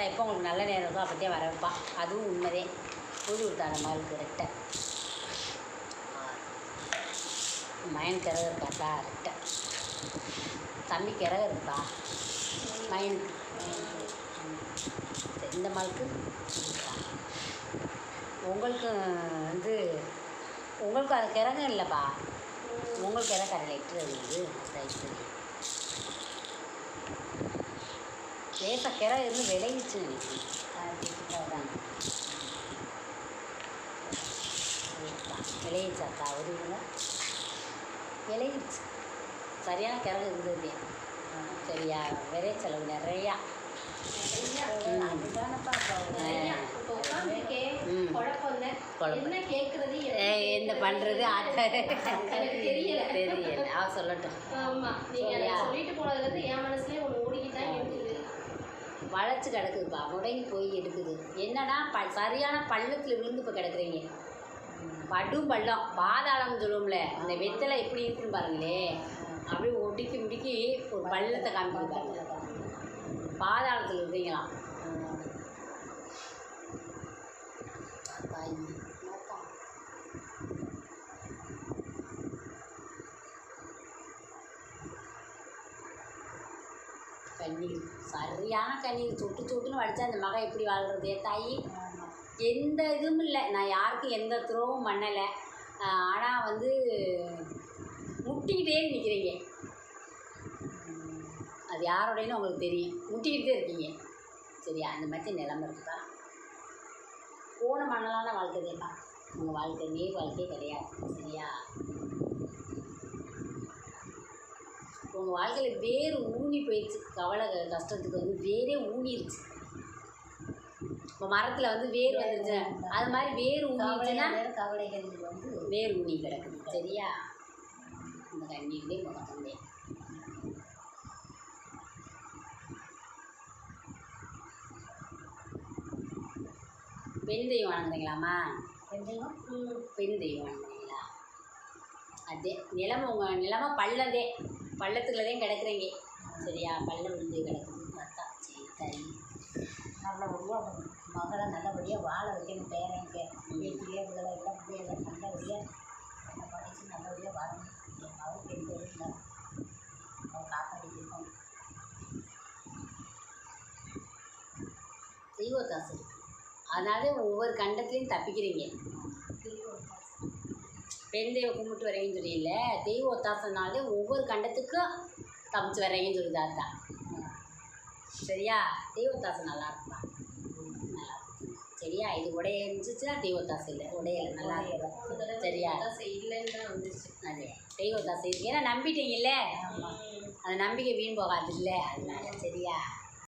பார்த்தா எப்போ உங்களுக்கு நல்ல நேரம் இருக்கோ அப்படியே வர வைப்பா. அதுவும் உண்மைதே. பூஜை கொடுத்தாங்க மகளுக்கு ரெட்டை. மயன் கிறகு இருக்காத்தா ரெட்டை. தம்பி கிறகு இருக்கா? மயனுக்கு இந்த மகளுக்கு உங்களுக்கு வந்து உங்களுக்கு அது கிறகு இல்லைப்பா. உங்களுக்கு இறக்க அதில் எட்டு இருக்குது கிற இருந்து விளைவிச்சு விளைவிச்சாக்கா ஒரு விளைவிச்சு சரியான கிழங்கு இருந்தது. சரியா? விரை செலவு நிறையா. என்ன தெரியல. தெரியல. அவ சொல்லட்டும். வளைச்சு கிடக்குதுப்பா முடங்கி போய் எடுக்குது. என்னன்னா ப சரியான பள்ளத்தில் விழுந்து இப்போ கிடக்குறீங்க. படும் பள்ளம். பாதாளம்னு சொல்லுவோம்ல அந்த வெத்தலை எப்படி இருக்குன்னு பாருங்களே. அப்படியே ஒடுக்கி முடுக்கி ஒரு பள்ளத்தை காமிக்குது பாதாளத்தில் இருக்கீங்களாம் தாய் கண்ணீர் சரியான கண்ணீர் சுட்டு சுட்டுன்னு வடித்தா அந்த மகன் எப்படி வாழ்கிறது தாயி? எந்த இதுவும் இல்லை. நான் யாருக்கும் எந்த துரோவும் பண்ணலை. ஆனால் வந்து முட்டிக்கிட்டே நிற்கிறீங்க அது யாரோடையும் உங்களுக்கு தெரியும். முட்டிக்கிட்டே இருக்கீங்க. சரியா? அந்த மாதிரி நிலம இருக்குதா? போன மண்ணலான வாழ்க்கை தான் உங்கள் வாழ்க்கை நீர் வாழ்க்கையே கிடையாது. சரியா? உங்கள் வாழ்க்கையில் வேறு ஊனி போயிடுச்சு. கவலை கஷ்டத்துக்கு வந்து வேரே ஊனிருச்சு. இப்போ மரத்தில் வந்து வேர் வந்துருச்சு. அது மாதிரி வேர் ஊனிருச்சுன்னா கவலைகள் வந்து வேர் ஊனி கிடக்குது. சரியா? இந்த கண்ணீர்லேயே முகத்தந்தே பெண் தெய்வம் வணங்குறீங்களாம்மா? கொஞ்சம் பெண் தெய்வம் வணங்குறீங்களா? அதே நிலமை உங்கள் நிலமை பள்ளதே. பள்ளத்துக்குள்ளதே கிடக்குறீங்க. சரியா? பள்ளம் விழுந்து கிடக்குது பார்த்தா சரி சரி நல்லபடியாக மகளை நல்லபடியாக வாழ வைக்கணும். பேரங்க வீட்டிலே உங்களை எல்லாம் பிள்ளைகளை நல்லபடியாக நல்லா படித்து நல்லபடியாக வாழணும். என் மகள் எந்த இதுவும் இல்லை அவள் காப்பாடிக்கணும் தெய்வத்தாசு. அதனால ஒவ்வொரு கண்டத்துலேயும் தப்பிக்கிறீங்க. பெண் தெய்வம் கும்பிட்டு வரீங்கன்னு தெரியல தெய்வ ஒத்தாசனாலே ஒவ்வொரு கண்டத்துக்கும் தப்பிச்சு வர்றீங்கன்னு சொல்லுது அதான் சரியா? தெய்வ ஒத்தாசை நல்லா இருக்குப்பா நல்லா சரியா? இது உடைய இருந்துச்சுன்னா தெய்வத்தாசம் இல்லை. உடையல நல்லா இருக்கு சரியா? இல்லைன்னு வந்துச்சு அது. தெய்வ இருக்கு ஏன்னா நம்பிட்டீங்கல்ல ஆமாம் அந்த நம்பிக்கை வீண் போகாது இல்லை? அதனால சரியா?